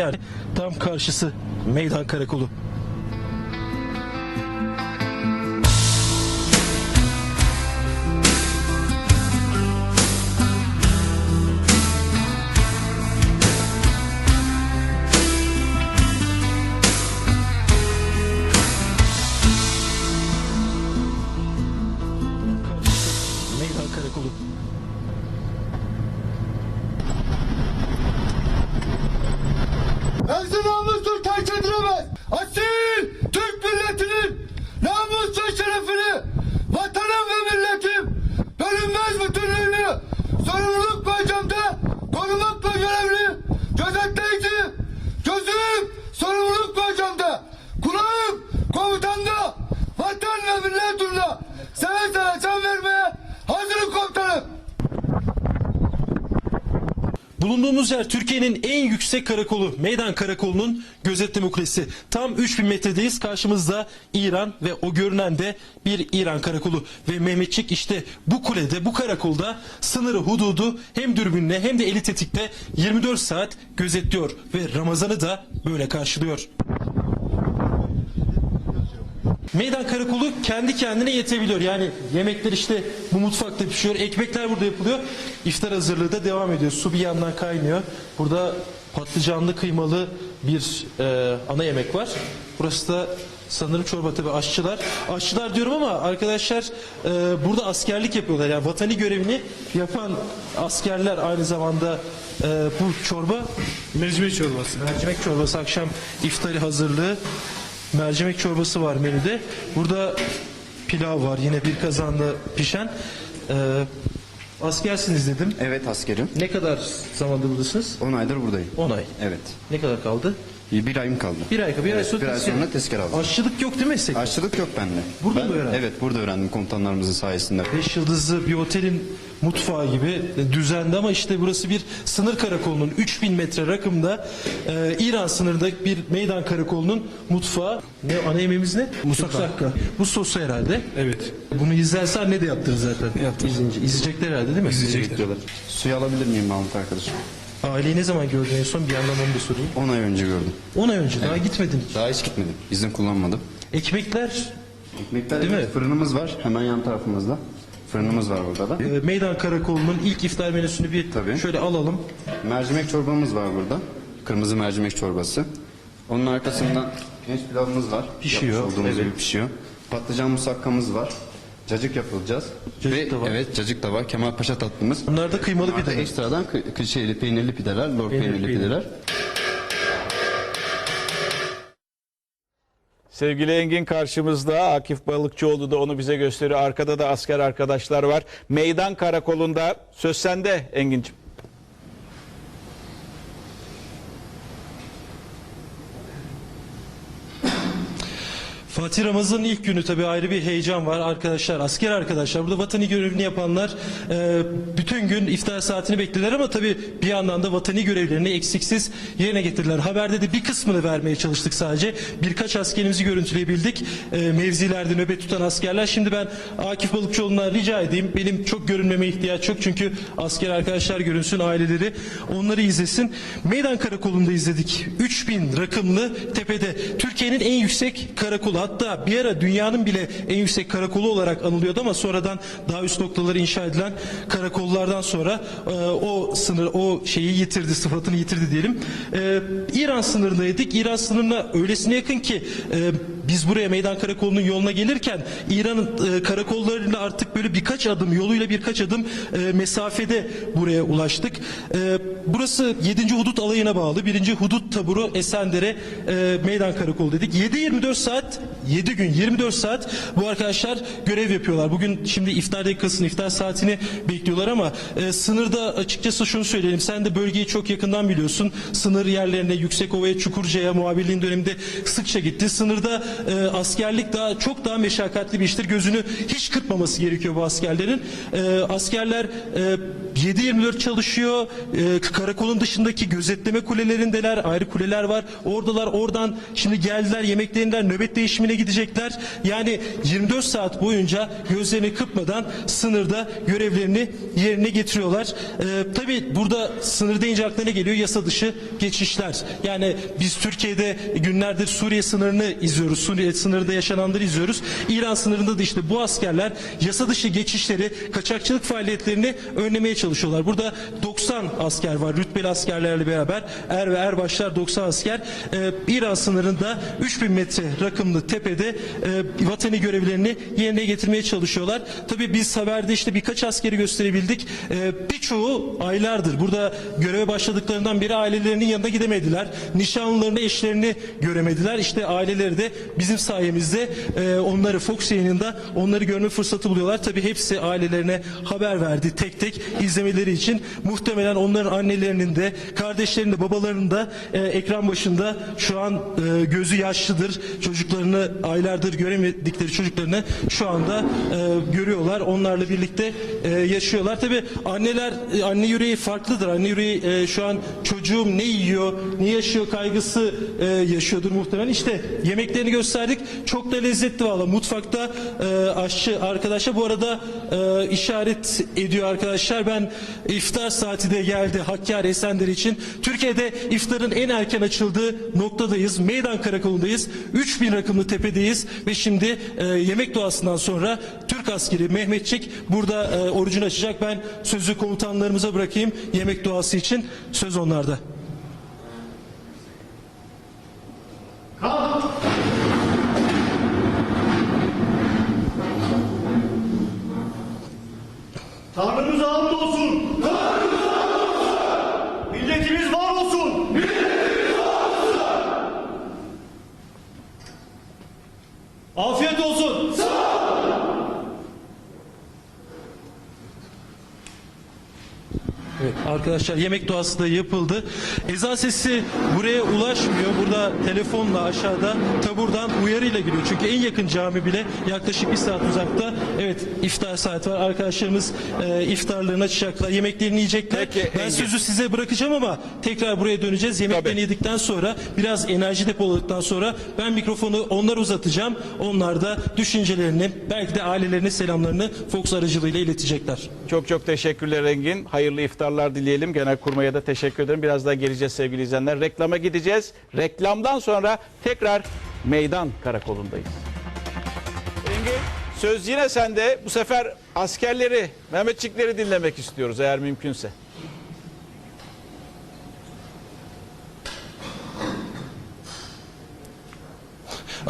Yani tam karşısı meydan karakolu. Meydan karakolu. Sorumluluk bölgemde korumakla görevli gözetleyici gözüm sorumluluk Bulunduğumuz yer Türkiye'nin en yüksek karakolu, Meydan Karakolu'nun gözetleme kulesi. Tam 3000 metredeyiz. Karşımızda İran ve o görünen de bir İran karakolu. Ve Mehmetçik işte bu kulede, bu karakolda sınırı, hududu hem dürbünle hem de eli tetikte 24 saat gözetliyor. Ve Ramazan'ı da böyle karşılıyor. Meydan karakolu kendi kendine yetebiliyor. Yani yemekler işte bu mutfakta pişiyor. Ekmekler burada yapılıyor. İftar hazırlığı da devam ediyor. Su bir yandan kaynıyor. Burada patlıcanlı kıymalı bir e, ana yemek var. Burası da sanırım çorba tabii aşçılar. Aşçılar diyorum ama arkadaşlar e, burada askerlik yapıyorlar. Yani vatani görevini yapan askerler aynı zamanda e, bu çorba Mercimek çorbası. mercimek çorbası akşam iftari hazırlığı mercimek çorbası var menüde. Burada pilav var yine bir kazanda pişen. Ee, askersiniz dedim. Evet askerim. Ne kadar zamandır buradasınız? 10 aydır buradayım. 10 ay. Evet. Ne kadar kaldı? Bir ayım kaldı. Bir ay, bir ay Evet, sonra, bir ay sonra tezkere aldım. Aşçılık yok değil mi meslekte? Aşçılık yok bende. Burada Ben- mı öğrendin? Evet burada öğrendim komutanlarımızın sayesinde. Beş yıldızlı bir otelin mutfağı gibi düzenli ama işte burası bir sınır karakolunun 3000 metre rakımda e, İran sınırında bir meydan karakolunun mutfağı. Ne ana yemeğimiz ne? Musaka. Bu sosu herhalde. Evet. Bunu izlersen ne de yaptırır zaten. Yaptırır. İzleyince. İzleyecekler herhalde değil mi? İzleyecekler. Suyu alabilir miyim Mahmut arkadaşım? Aileyi ne zaman gördün en son bir yandan onu da sorayım. 10 ay önce gördüm. 10 ay önce daha gitmedin. Daha hiç gitmedim. İzin kullanmadım. Ekmekler Ekmekler Değil evet, mi? fırınımız var hemen yan tarafımızda. Fırınımız var burada da. e, meydan karakolunun ilk iftar menüsünü bir Tabii. şöyle alalım. Mercimek çorbamız var burada. Kırmızı mercimek çorbası. Onun arkasından pirinç pilavımız var. Pişiyor, Yapmış olduğumuz evet. gibi pişiyor. Patlıcan musakkamız var. Cacık yapılacağız. Cacık Ve, da var. Evet cacık da var. Kemal Paşa tatlımız. Bunlar da kıymalı Bunlar da pide. ekstradan kı- kı- şeyli, peynirli pideler, lor Peynirli peynirli, peynir. pideler. Sevgili Engin karşımızda Akif Balıkçıoğlu da onu bize gösteriyor. Arkada da asker arkadaşlar var. Meydan karakolunda söz sende Engin'ciğim. Fatih Ramazan'ın ilk günü tabii ayrı bir heyecan var arkadaşlar, asker arkadaşlar. Burada vatani görevini yapanlar e, bütün gün iftar saatini beklediler ama tabii bir yandan da vatani görevlerini eksiksiz yerine getirdiler. Haberde de bir kısmını vermeye çalıştık sadece. Birkaç askerimizi görüntüleyebildik. E, mevzilerde nöbet tutan askerler. Şimdi ben Akif Balıkçıoğlu'na rica edeyim. Benim çok görünmeme ihtiyaç yok çünkü asker arkadaşlar görünsün, aileleri onları izlesin. Meydan karakolunda izledik. 3000 rakımlı tepede Türkiye'nin en yüksek karakolu hatta bir ara dünyanın bile en yüksek karakolu olarak anılıyordu ama sonradan daha üst noktaları inşa edilen karakollardan sonra e, o sınır o şeyi yitirdi sıfatını yitirdi diyelim. E, İran sınırındaydık. İran sınırına öylesine yakın ki e, biz buraya meydan karakolunun yoluna gelirken İran'ın e, karakollarıyla artık böyle birkaç adım yoluyla birkaç adım e, mesafede buraya ulaştık. E, burası 7. Hudut alayına bağlı. 1. Hudut taburu Esendere e, meydan karakolu dedik. 7-24 saat 7 gün 24 saat bu arkadaşlar görev yapıyorlar. Bugün şimdi iftar dakikasını iftar saatini bekliyorlar ama e, sınırda açıkçası şunu söyleyelim. Sen de bölgeyi çok yakından biliyorsun. Sınır yerlerine Yüksekova'ya Çukurca'ya muhabirliğin döneminde sıkça gitti. Sınırda e, askerlik daha çok daha meşakkatli bir iştir. Gözünü hiç kırpmaması gerekiyor bu askerlerin. E, askerler e, 7-24 çalışıyor. E, karakolun dışındaki gözetleme kulelerindeler. Ayrı kuleler var. Oradalar oradan şimdi geldiler yemeklerinden nöbet değişimine gidecekler. Yani 24 saat boyunca gözlerini kırpmadan sınırda görevlerini yerine getiriyorlar. E, tabii burada sınır deyince aklına ne geliyor? Yasa dışı geçişler. Yani biz Türkiye'de günlerdir Suriye sınırını izliyoruz. Suriye sınırında yaşananları izliyoruz. İran sınırında da işte bu askerler yasa dışı geçişleri, kaçakçılık faaliyetlerini önlemeye çalışıyorlar. Burada 90 asker var rütbeli askerlerle beraber. Er ve erbaşlar 90 asker. Ee, İran sınırında 3000 metre rakımlı tepede e, vatani görevlerini yerine getirmeye çalışıyorlar. Tabii biz haberde işte birkaç askeri gösterebildik. Ee, birçoğu aylardır burada göreve başladıklarından beri ailelerinin yanına gidemediler. Nişanlılarını, eşlerini göremediler. İşte aileleri de bizim sayemizde e, onları Fox yayınında onları görme fırsatı buluyorlar. Tabii hepsi ailelerine haber verdi tek tek izlemeleri için. Muhtemelen onların annelerinin de kardeşlerinin de babalarının da e, ekran başında şu an e, gözü yaşlıdır. Çocuklarını aylardır göremedikleri çocuklarını şu anda e, görüyorlar. Onlarla birlikte e, yaşıyorlar. Tabii anneler e, anne yüreği farklıdır. Anne yüreği e, şu an çocuğum ne yiyor, ne yaşıyor kaygısı e, yaşıyordur muhtemelen. İşte yemeklerini gösterdik. Çok da lezzetli valla. Mutfakta e, aşçı arkadaşlar bu arada e, işaret ediyor arkadaşlar. Ben iftar saati de geldi Hakkari Esenler için. Türkiye'de iftarın en erken açıldığı noktadayız. Meydan karakolundayız. 3000 rakımlı tepedeyiz ve şimdi e, yemek duasından sonra Türk askeri Mehmetçik burada e, orucunu açacak. Ben sözü komutanlarımıza bırakayım yemek duası için. Söz onlarda. Tanrımız hamd olsun. Tanrımız hamd olsun. Milletimiz var olsun. Milletimiz var olsun. Afiyet olsun. Evet, arkadaşlar yemek duası da yapıldı. Ezan sesi buraya ulaşmıyor. Burada telefonla aşağıda taburdan uyarıyla giriyor. Çünkü en yakın cami bile yaklaşık bir saat uzakta. Evet iftar saati var. Arkadaşlarımız e, iftarlarını açacaklar. Yemeklerini yiyecekler. Peki, ben Engin. sözü size bırakacağım ama tekrar buraya döneceğiz. Yemeklerini Tabii. yedikten sonra biraz enerji depoladıktan sonra ben mikrofonu onlara uzatacağım. Onlar da düşüncelerini belki de ailelerine selamlarını Fox aracılığıyla iletecekler. Çok çok teşekkürler Engin. Hayırlı iftarlar dileyelim. Genelkurmay'a da teşekkür ederim. Biraz daha geleceğiz sevgili izleyenler. Reklama gideceğiz. Reklamdan sonra tekrar meydan karakolundayız. Engin söz yine sende. Bu sefer askerleri, Mehmetçikleri dinlemek istiyoruz eğer mümkünse.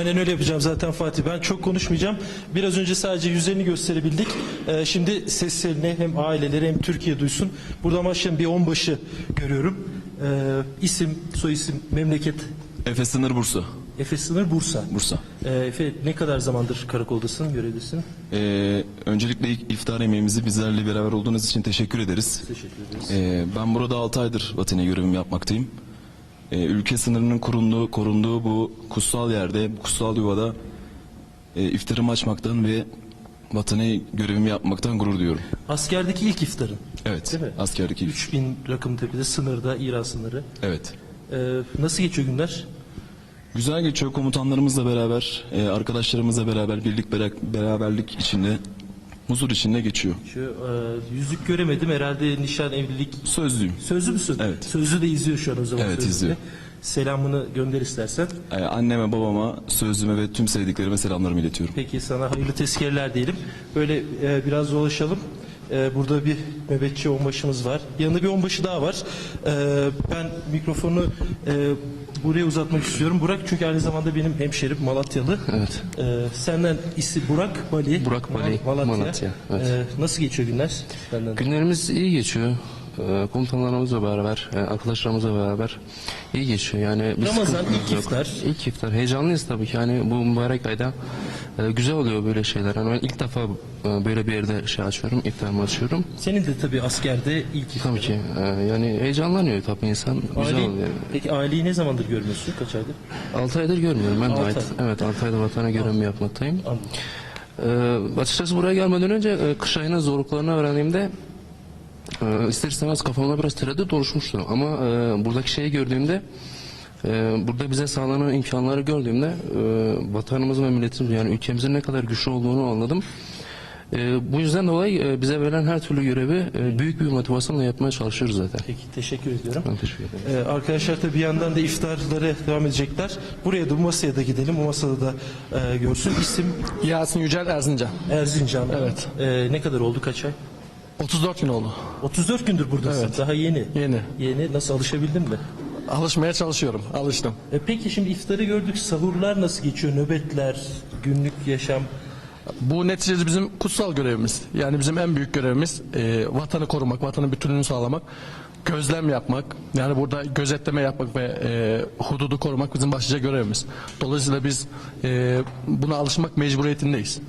Aynen öyle yapacağım zaten Fatih. Ben çok konuşmayacağım. Biraz önce sadece yüzlerini gösterebildik. Ee, şimdi seslerini hem aileleri hem Türkiye duysun. Buradan başlayan bir onbaşı görüyorum. Ee, isim, soy isim, memleket. Efe Sınır Bursa. Efe Sınır Bursa. Bursa. Ee, Efe ne kadar zamandır karakoldasın, görevlisin? Ee, öncelikle ilk iftar yemeğimizi bizlerle beraber olduğunuz için teşekkür ederiz. Teşekkür ederiz. Ee, ben burada 6 aydır vatani görevimi yapmaktayım. Ee, ülke sınırının korunduğu, korunduğu bu kutsal yerde, bu kutsal yuvada e, iftarımı açmaktan ve vatani görevimi yapmaktan gurur duyuyorum. Askerdeki ilk iftarın. Evet, Değil mi? askerdeki ilk. 3000 rakım tepede sınırda, İran sınırı. Evet. Ee, nasıl geçiyor günler? Güzel geçiyor komutanlarımızla beraber, e, arkadaşlarımızla beraber, birlik bera- beraberlik içinde, huzur içinde geçiyor. Şu e, yüzük göremedim herhalde nişan evlilik Sözlüyüm. Sözlü müsün? Evet. Sözlü de izliyor şu an o zaman. Evet, Sözlü izliyor. Selamını gönder istersen. Ee, anneme, babama, sözlüme ve tüm sevdiklerime selamlarımı iletiyorum. Peki sana hayırlı tezkereler diyelim. Böyle e, biraz dolaşalım. E, burada bir nöbetçi onbaşımız var. Yanında bir onbaşı daha var. E, ben mikrofonu e, buraya uzatmak istiyorum. Burak çünkü aynı zamanda benim hemşerim Malatyalı. Evet. E, senden isim Burak Bali. Burak Bali, Malatya. Malatya, evet. E, nasıl geçiyor günler? Senden. Günlerimiz iyi geçiyor. Ee, Komutanlarımızla beraber, e, arkadaşlarımızla beraber iyi geçiyor. Yani Ramazan, ilk yok. iftar. İlk iftar. Heyecanlıyız tabii ki. Yani bu mübarek ayda e, güzel oluyor böyle şeyler. Yani ben ilk defa e, böyle bir yerde şey açıyorum, iftarımı açıyorum. Senin de tabii askerde ilk iftar. Tabii ki. Yani heyecanlanıyor tabii insan. Güzel Aile, oluyor. peki aileyi ne zamandır görmüyorsun? Kaç aydır? 6 aydır görmüyorum. Ben de Altı ait, ay. evet 6 aydır vatana görevimi yapmaktayım. Anladım. Ee, açıkçası buraya gelmeden önce e, kış ayının zorluklarını öğrendiğimde e, ister istemez kafamda biraz tereddüt oluşmuştu. Ama e, buradaki şeyi gördüğümde e, burada bize sağlanan imkanları gördüğümde e, vatanımızın ve milletimizin yani ülkemizin ne kadar güçlü olduğunu anladım. E, bu yüzden dolayı e, bize verilen her türlü görevi e, büyük bir motivasyonla yapmaya çalışıyoruz zaten. Peki teşekkür ediyorum. Ben teşekkür ederim. Ee, arkadaşlar tabii bir yandan da iftarları devam edecekler. Buraya da bu masaya da gidelim. Bu masada da e, görsün. İsim Yasin Yücel Erzincan. Erzincan. Evet. Ee, ne kadar oldu kaç ay? 34 gün oldu. 34 gündür buradasın. Evet. Daha yeni. Yeni. Yeni. Nasıl alışabildin mi? Alışmaya çalışıyorum. Alıştım. E, peki şimdi iftarı gördük. Sahurlar nasıl geçiyor? Nöbetler, günlük yaşam. Bu neticede bizim kutsal görevimiz. Yani bizim en büyük görevimiz e, vatanı korumak, vatanın bütünlüğünü sağlamak, gözlem yapmak. Yani burada gözetleme yapmak ve e, hududu korumak bizim başlıca görevimiz. Dolayısıyla biz e, buna alışmak mecburiyetindeyiz.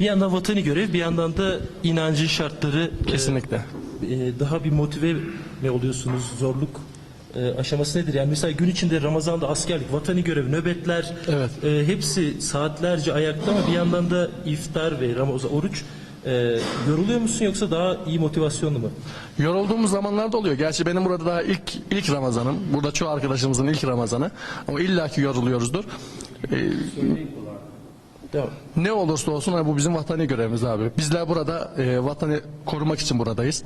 Bir yandan vatani görev, bir yandan da inancın şartları e, Kesinlikle. e, daha bir motive mi oluyorsunuz? Zorluk e, aşaması nedir? Yani mesela gün içinde Ramazan'da askerlik, vatani görev, nöbetler Evet. e, hepsi saatlerce ayakta ama bir yandan da iftar ve Ramazan oruç e, yoruluyor musun yoksa daha iyi motivasyonlu mu? Yorulduğumuz zamanlarda oluyor. Gerçi benim burada daha ilk ilk Ramazanım. Burada çoğu arkadaşımızın ilk Ramazanı. Ama illaki yoruluyoruzdur. E, Ne olursa olsun bu bizim vatani görevimiz abi. Bizler burada e, vatanı korumak için buradayız.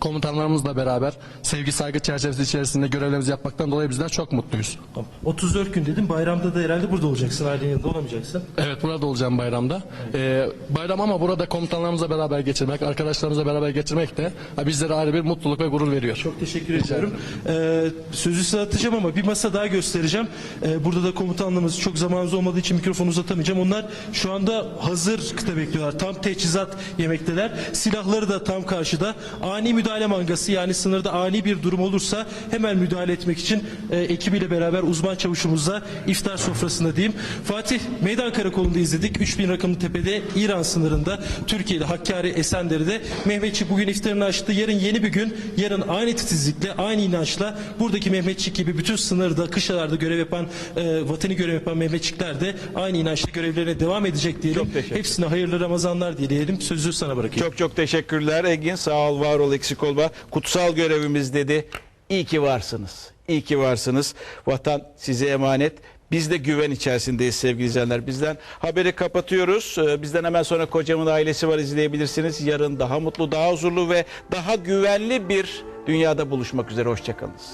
Komutanlarımızla beraber sevgi saygı çerçevesi içerisinde görevlerimizi yapmaktan dolayı bizler çok mutluyuz. Tamam. 34 gün dedim. Bayramda da herhalde burada olacaksın. Ailenin yanında olamayacaksın. Evet burada olacağım bayramda. E, bayram ama burada komutanlarımızla beraber geçirmek, arkadaşlarımızla beraber geçirmek de ha, bizlere ayrı bir mutluluk ve gurur veriyor. Çok teşekkür ediyorum. Ee, sözü size atacağım ama bir masa daha göstereceğim. Ee, burada da komutanlığımız çok zamanımız olmadığı için mikrofonu uzatamayacağım. Onlar şu anda hazır kıta bekliyorlar. Tam teçhizat yemekteler. Silahları da tam karşıda. Ani müdahale mangası yani sınırda ani bir durum olursa hemen müdahale etmek için e, ekibiyle beraber uzman çavuşumuzla iftar sofrasında diyeyim. Fatih Meydan Karakolu'nda izledik. 3000 rakımlı tepede İran sınırında Türkiye'de Hakkari Esenler'de Mehmetçik bugün iftarını açtı. Yarın yeni bir gün. Yarın aynı titizlikle, aynı inançla buradaki Mehmetçik gibi bütün sınırda, kışlalarda görev yapan, e, vatani görev yapan Mehmetçikler de aynı inançla görevlerine devam edecek diyelim. Hepsine hayırlı Ramazanlar dileyelim. Sözü sana bırakayım. Çok çok teşekkürler Engin. Sağ ol, var ol, eksik olma. Kutsal görevimiz dedi. İyi ki varsınız. İyi ki varsınız. Vatan size emanet. Biz de güven içerisindeyiz sevgili izleyenler. Bizden haberi kapatıyoruz. Ee, Bizden hemen sonra kocamın ailesi var izleyebilirsiniz. Yarın daha mutlu, daha huzurlu ve daha güvenli bir dünyada buluşmak üzere. Hoşçakalınız.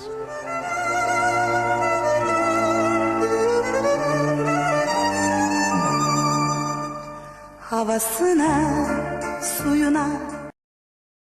Havasına, suyuna,